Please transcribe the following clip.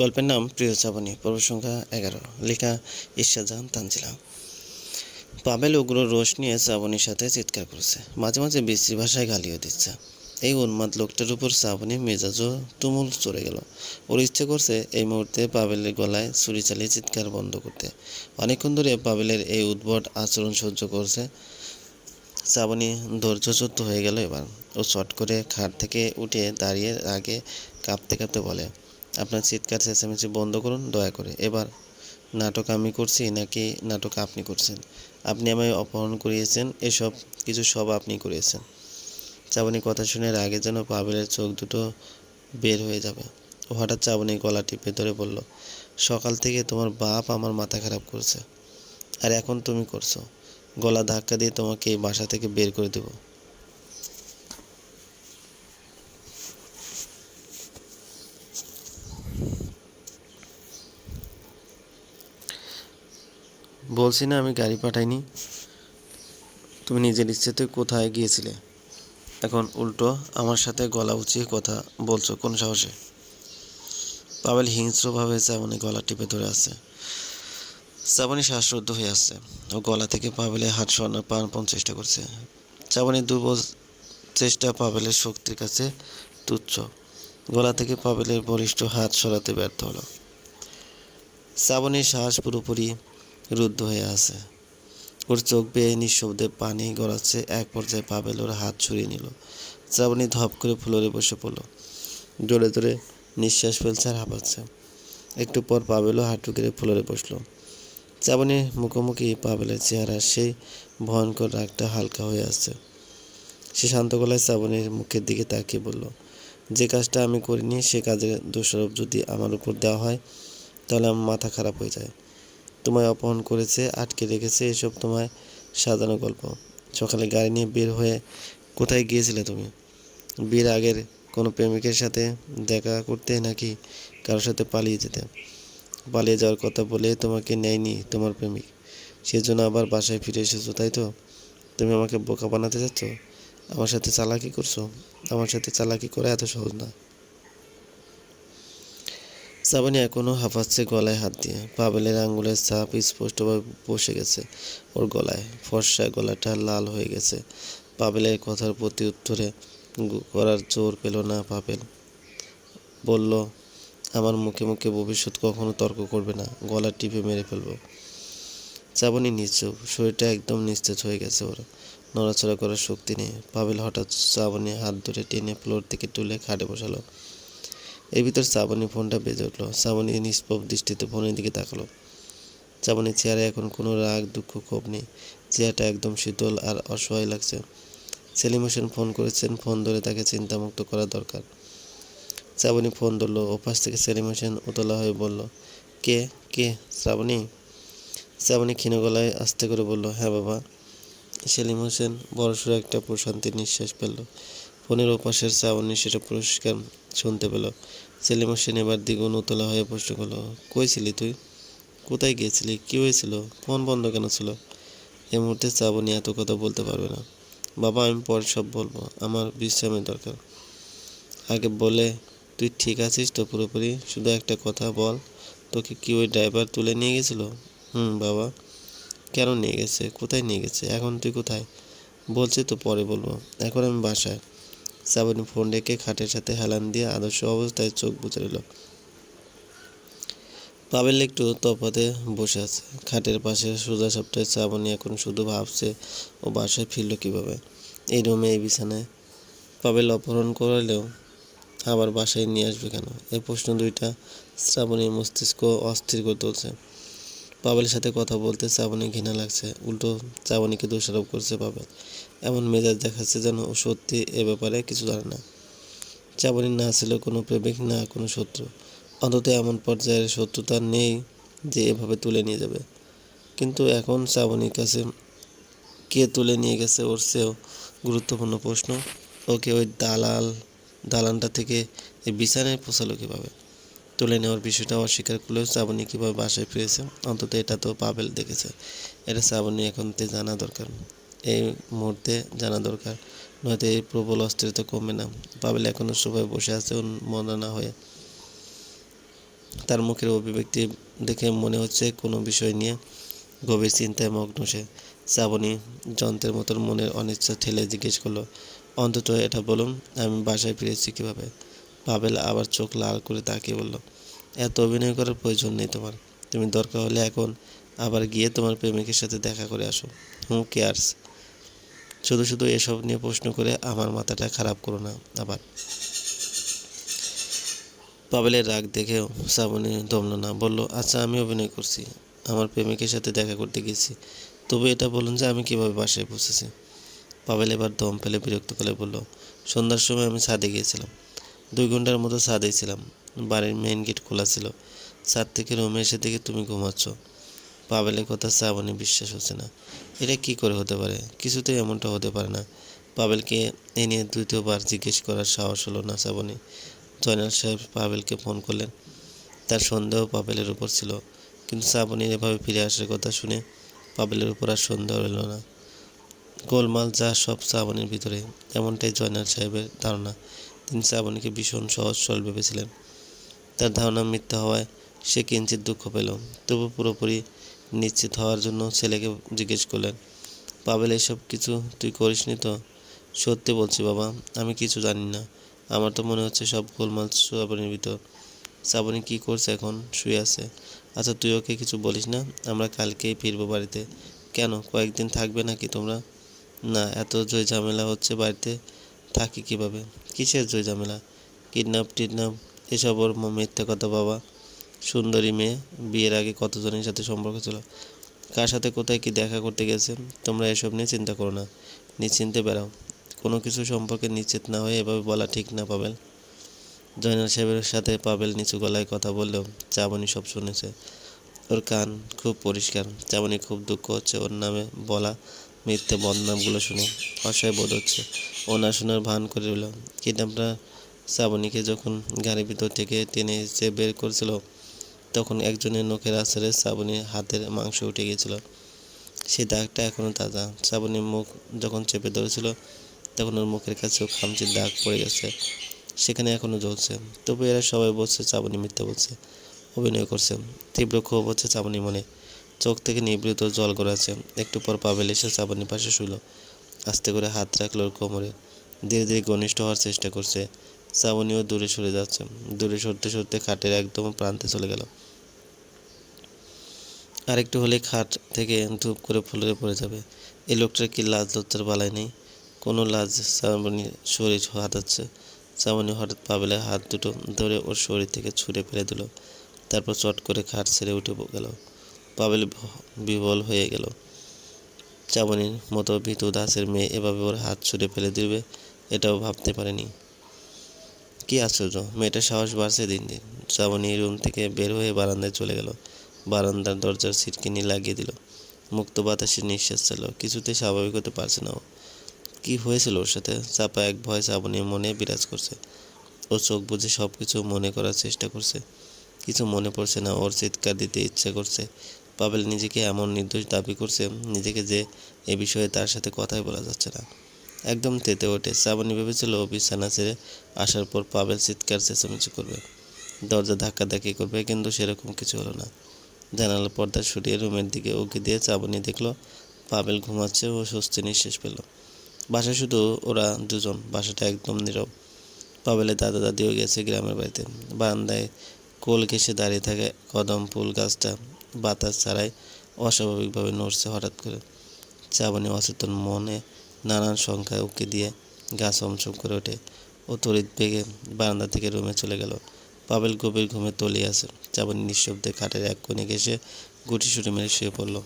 গল্পের নাম প্রিয় চাবনী পর্ব সংখ্যা এগারো। লেখা ঈর্ষাজাহান তানজিলা। পাবেল উগ্র রোষ নিয়ে শ্রাবণীর সাথে চিৎকার করছে। মাঝে মাঝে বিশ্রী ভাষায় গালিও দিচ্ছে। এই উন্মাদ লোকটার উপর শ্রাবণী মেজাজও তুমুল চড়ে গেল। ওর ইচ্ছে করছে এই মুহূর্তে পাবেলের গলায় ছুরি চালিয়ে চিৎকার বন্ধ করতে। অনেকক্ষণ ধরে পাবেলের এই উদ্ভট আচরণ সহ্য করছে শ্রাবণী। ধৈর্যচ্যুত হয়ে গেল এবার। ও চট করে খাট থেকে উঠে দাঁড়িয়ে আগে কাঁপতে কাঁপতে বলে আপনার চিৎকার, চেঁচামেচি বন্ধ করুন, দয়া করে। এবার, নাটক আমি করছি নাকি নাটক আপনি করছেন? আপনি আমায় অপহরণ করিয়েছেন, এসব কিছু সব আপনি করিয়েছেন। চাবনি কথা শুনে আগে যেন পাবেলের চোখ দুটো বের হয়ে যাবে। হঠাৎ চাবনি গলা টিপে ধরে বলল, সকাল থেকে তোমার বাপ আমার মাথা খারাপ করছে। আর এখন তুমি করছ। গলা ধাক্কা দিয়ে তোমাকে এই বাসা থেকে বের করে দেবো। বলছি না, আমি গাড়ি পাঠাইনি। তুমি নিজের ইচ্ছেতে কোথায় গিয়েছিলে? এখন উল্টো, আমার সাথে গলা উঁচিয়ে কথা বলছো কোন সাহসে? পাবেল হিংস্রভাবে চাবনি গলা টিপে ধরে আছে। চাবনি শ্বাসরুদ্ধ হয়ে আসছে ও গলা থেকে পাবেলের হাত সরানোর প্রাণপণ চেষ্টা করছে। চাবনি দুর্বল চেষ্টা পাবেলের শক্তির কাছে তুচ্ছ। গলা থেকে পাবেলের বলিষ্ঠ হাত সরাতে ব্যর্থ হলো। শ্রাবণীর শ্বাস পুরোপুরি রুদ্ধ হয়ে আছে। ওর চোখ বেয়ে নিঃশব্দে পানি গড়াচ্ছে। এক পর্যায়ে পাবেল ওর হাত ছড়িয়ে নিল। শ্রাবণী ধপ করে ফ্লোরে বসে পড়ল। জোরে জোরে নিঃশ্বাস ফেলছে আর হাঁপাচ্ছে। একটু পর পাবেলও হাঁটু কেড়ে ফ্লোরে বসল। শ্রাবণীর মুখোমুখি পাবেলের চেহারা সেই ভয়ঙ্কর রাগটা হালকা হয়ে আসছে সে শান্ত গলায় শ্রাবণীর মুখের দিকে তাকিয়ে বলল, যে কাজটা আমি করিনি, সে কাজের দোষারোপ যদি আমার উপর দেওয়া হয়, তাহলে আমার মাথা খারাপ হয়ে যায়। তোমায় অপহরণ করেছে, আটকে রেখেছে, এসব তোমায় সাজানো গল্প। সকালে গাড়ি নিয়ে বের হয়ে কোথায় গিয়েছিলে তুমি? বিয়ের আগের কোনো প্রেমিকের সাথে দেখা করতে নাকি কারোর সাথে পালিয়ে যেতে? পালিয়ে যাওয়ার কথা বলে তোমাকে নেয়নি তোমার প্রেমিক। সেজন্য আবার বাসায় ফিরে এসেছ, তাই তো? তুমি আমাকে বোকা বানাতে চাচ্ছ? আমার সাথে চালাকি করছ? আমার সাথে চালাকি করা এত সহজ না। সাবানি এখনও হাঁপাচ্ছে গলায় হাত দিয়ে। পাবেলের আঙ্গুলের ছাপ স্পষ্টভাবে বসে গেছে ওর গলায়। ফর্সা গলাটা লাল হয়ে গেছে। পাবেলের কথার প্রতি উত্তরে করার জোর পেল না পাবেল। বলল, আমার মুখে মুখে ভবিষ্যৎ কখনো তর্ক করবে না। গলা টিপে মেরে ফেলব। চাবনি নিশ্চুপ শরীরটা একদম নিস্তেজ হয়ে গেছে ওর। নড়াচড়া করার শক্তি নেই। পাবেল হঠাৎ চাবনি হাত ধরে টেনে ফ্লোর থেকে তুলে খাটে বসালো। এর ভিতর শ্রাবণী ফোনটা বেজে উঠল। শ্রাবণী নিষ্পপ দৃষ্টিতে ফোনের দিকে তাকালো। শ্রাবণীর চেহারায় এখন কোনো রাগ, দুঃখ, ক্ষোভ নেই। চেহারাটা একদম শীতল আর অসহায় লাগছে। সেলিম হোসেন ফোন করেছেন, ফোন ধরে তাকে চিন্তামুক্ত করা দরকার। শ্রাবণী ফোন ধরলো, ওপাশ থেকে সেলিম হোসেন উতলা হয়ে বলল, কে? কে? শ্রাবণী শ্রাবণী ক্ষীণ গলায় আস্তে করে বলল হ্যাঁ বাবা। সেলিম হোসেন বড়সড় একটা প্রশান্তির নিঃশ্বাস ফেলল। ফোনের ওপাশের শ্রাবণী সেটা পুরস্কার শুনতে পেল। সেলিম হোসেন এবার দ্বিগুণ উতলা হয়ে প্রশ্ন করল কইছিলি তুই? কোথায় গিয়েছিলি? কী হয়েছিল? ফোন বন্ধ কেন ছিল? এ মুহূর্তে শ্রাবণী এত কথা বলতে পারবে না। বাবা, আমি পরে সব বলব। আমার বিশ্রামের দরকার। আগে বলে, তুই ঠিক আছিস তো পুরোপুরি? শুধু একটা কথা বল। তোকে কি ওই ড্রাইভার তুলে নিয়ে গেছিল? হুম, বাবা। কেন নিয়ে গেছে? কোথায় নিয়ে গেছে? এখন তুই কোথায়? বলছি তো পরে বলব। এখন আমি বাসায়। শ্রাবণী ফোন রেখে খাটের সাথে হেলান দিয়ে আদর্শ অবস্থায় চোখ বুঝে নিল। পাবেল একটু তফাতে বসে আছে। খাটের পাশে সোজা সপ্তাহে শ্রাবণী এখন শুধু ভাবছে, ও বাসায় ফিরল কীভাবে? এই রুমে, এই বিছানায়। পাবেল অপহরণ করালেও আবার বাসায় নিয়ে আসবে কেন? এই প্রশ্ন দুইটা শ্রাবণীর মস্তিষ্ক অস্থির করে তুলছে। পাবেলের সাথে কথা বলতে শ্রাবণী ঘৃণা লাগছে। উল্টো শ্রাবণীকে দোষারোপ করছে পাবেল। এমন মেজাজ দেখাচ্ছে যেন ও সত্যি এ ব্যাপারে কিছু জানে না। শ্রাবণীর না ছিল কোনো প্রেমিক, না কোনো শত্রু। অন্তত এমন পর্যায়ের শত্রুতা নেই যে এভাবে তুলে নিয়ে যাবে। কিন্তু এখন শ্রাবণীর কাছে কে তুলে নিয়ে গেছে ওর চেয়েও গুরুত্বপূর্ণ প্রশ্ন। ওকে ওই দালাল, দালানটা থেকে এই বিছানায় পোষালো কীভাবে? তুলে নেওয়ার বিষয়টা অস্বীকার করলেও শ্রাবণী কীভাবে বাসায় ফিরেছে, অন্তত এটা তো পাবেল দেখেছে। এটা শ্রাবণী এখন তে জানা দরকার। এই মুহূর্তে জানা দরকার। নয়তো এই প্রবল অস্থিরতা কমবে না। পাবেল এখনও সবাই বসে আছে মনা না হয়ে। তার মুখের অভিব্যক্তি দেখে মনে হচ্ছে কোনো বিষয় নিয়ে গভীর চিন্তায় মগ্ন সে। শ্রাবণী যন্ত্রের মতন মনের অনিচ্ছা ঠেলে জিজ্ঞেস করল, অন্তত এটা বলুন, আমি বাসায় ফিরেছি কীভাবে? পাবেল আবার চোখ লাল করে তাকিয়ে বলল, এত অভিনয় করার প্রয়োজন নেই তোমার। তুমি দরকার হলে এখন আবার গিয়ে তোমার প্রেমিকের সাথে দেখা করে আসো। Who cares. শুধু শুধু এসব নিয়ে প্রশ্ন করে আমার মাথাটা খারাপ করো না, আবার। পাবেলের রাগ দেখেও শ্রাবণী দমল না, বলল আচ্ছা আমি অভিনয় করছি। আমার প্রেমিকের সাথে দেখা করতে গেছি। তবু এটা বলুন যে আমি কীভাবে বাসায় পৌঁছেছি? পাবেল এবার দম ফেলে বিরক্ত করে বলল, সন্ধ্যার সময় আমি ছাদে গিয়েছিলাম। দুই ঘণ্টার মতো ছাদেই ছিলাম। বাড়ির মেইন গেট খোলা ছিল। ছাদ থেকে রুমে এসে দেখে তুমি ঘুমাচ্ছ। পাবেলের কথা শ্রাবণী বিশ্বাস হচ্ছে না। এটা কি করে হতে পারে? কিছুতেই এমনটা হতে পারে না। পাবেলকে এ নিয়ে দ্বিতীয়বার জিজ্ঞেস করার সাহস হলো না শ্রাবণী। জয়নাল সাহেব পাবেলকে ফোন করলেন। তার সন্দেহ পাবেলের উপর ছিল। কিন্তু শ্রাবণীর এভাবে ফিরে আসার কথা শুনে পাবেলের উপর আর সন্দেহ রইল না। গোলমাল যা সব শ্রাবণীর ভিতরে, এমনটাই জয়নাল সাহেবের ধারণা। তিনি শ্রাবণীকে ভীষণ সহজ সরল ভেবেছিলেন। তার ধারণা মিথ্যা হওয়ায় সে কিঞ্চিত দুঃখ পেল। তবু পুরোপুরি নিশ্চিত হওয়ার জন্য ছেলেকে জিজ্ঞেস করলেন, পাবেল, এসব কিছু তুই করিসনি তো? সত্যি বলছি বাবা, আমি কিছু জানি না। আমার তো মনে হচ্ছে সব গোলমাল শ্রাবণীর ভিতর। শ্রাবণী কী করছে এখন? শুয়ে আছে। আচ্ছা তুই ওকে কিছু বলিস না? আমরা কালকেই ফিরবো বাড়িতে। কেন, কয়েকদিন থাকবে নাকি তোমরা? না, এত জয় ঝামেলা হচ্ছে বাড়িতে থাকি কীভাবে? কিসের জয় ঝামেলা? কিডন্যাপ টিডন্যাপ এসব ওর মিথ্যে কথা বাবা। সুন্দরী মেয়ে, বিয়ের আগে কতজনের সাথে সম্পর্ক ছিল? কার সাথে কোথায় কি দেখা করতে গেছে? তোমরা এসব নিয়ে চিন্তা করো না। নিশ্চিন্তে বেড়াও। কোনো কিছু সম্পর্কে নিশ্চিত না হয়ে এভাবে বলা ঠিক না, পাবেল। জয়নাল সাহেবের সাথে পাবেল নিচু গলায় কথা বললেও চাবনি সব শুনেছে। ওর কান খুব পরিষ্কার। চাবনি খুব দুঃখ হচ্ছে ওর নামে বলা মিথ্যে বদনামগুলো শুনে। অসহায় বোধ হচ্ছে। ও না শোনার ভান করে রইল। কিডন্যাপরা শ্রাবণীকে যখন গাড়ির ভিতর থেকে টেনে এসে বের করেছিল তখন একজনের নখের আছাড়ে শ্রাবণীর হাতের মাংস উঠে গিয়েছিল। সেই দাগটা এখনও তাজা। শ্রাবণীর মুখ যখন চেপে ধরেছিল, তখন ওর মুখের কাছেও খামচির দাগ পড়ে গেছে। সেখানে এখনও জ্বলছে। তবু এরা সবাই বলছে চাবনি মিথ্যা বলছে। অভিনয় করছে। তীব্র ক্ষোভ হচ্ছে চাবনি মনে। চোখ থেকে নিবৃত জল গড়াচ্ছে একটু পর পাবেল এসে চাবনির পাশে শুইল। আস্তে করে হাত রাখল ওর কোমরে। ধীরে ধীরে ঘনিষ্ঠ হওয়ার চেষ্টা করছে। শ্রাবণীও দূরে সরে যাচ্ছে। দূরে সরতে সরতে খাটের একদম প্রান্তে চলে গেল। আরেকটু হলে খাট থেকে ধূপ করে ফুলে পড়ে যাবে। এই লোকটার কি লাজ লজ্জার বালাই নেই? কোনো লাজ শ্রাবণীর শরীর হাতাচ্ছে শ্রাবণী হঠাৎ পাবেলে হাত দুটো ধরে ওর শরীর থেকে ছুঁড়ে ফেলে দিল। তারপর চট করে খাট ছেড়ে উঠে গেল। পাবেল বিবল হয়ে গেল। চাবনির মতো ভীতু দাসের মেয়ে এভাবে ওর হাত ছুঁড়ে ফেলে দিবে, এটাও ভাবতে পারেনি। কি আশ্চর্য, মেয়েটার সাহস বাড়ছে দিন দিন। শ্রাবণী রুম থেকে বের হয়ে বারান্দায় চলে গেল। বারান্দার দরজার সিটকিনি লাগিয়ে দিল। মুক্ত বাতাসে নিঃশ্বাস ছিল কিছুতে স্বাভাবিক হতে পারছে না ও। কি হয়েছিল ওর সাথে? চাপা এক ভয় শ্রাবণীর মনে বিরাজ করছে। ও চোখ বুঝে সব কিছু মনে করার চেষ্টা করছে। কিছু মনে পড়ছে না। ওর চিৎকার দিতে ইচ্ছে করছে। পাবেল নিজেকে এমন নির্দোষ দাবি করছে, নিজেকে যে এ বিষয়ে তার সাথে কথাই বলা যাচ্ছে না। একদম তেতে ওঠে। শ্রাবণী ভেবেছিল বিছানা ছেড়ে আসার পর পাবেল চিৎকার, চেঁচামেচি করবে। দরজা ধাক্কাধাক্কি করবে, কিন্তু সেরকম কিছু হলো না। জানালার পর্দা সরিয়ে রুমের দিকে উঁকি দিয়ে চাবনি দেখল, পাবেল ঘুমাচ্ছে ও স্বস্তি নিঃশ্বাস পেল। বাসা শুধু ওরা দুজন, বাসাটা একদম নীরব। পাবেলের দাদা দাদিও গেছে গ্রামের বাড়িতে। বারান্দায় কোল ঘেসে দাঁড়িয়ে থাকে কদম ফুল গাছটা। বাতাস ছাড়াই অস্বাভাবিকভাবে নড়ছে হঠাৎ করে। চাবনি অচেতন মনে নানান সংখ্যায় উকি দিয়ে গা চমচম করে ওঠে ও তড়িৎ বেগে বারান্দা থেকে রুমে চলে গেল। পাবেল গভীর ঘুমে তলিয়ে আছে। চাবনি নিঃশব্দে খাটের এক কোণে ঘেসে গুটি সুটি মেরে শুয়ে পড়ল।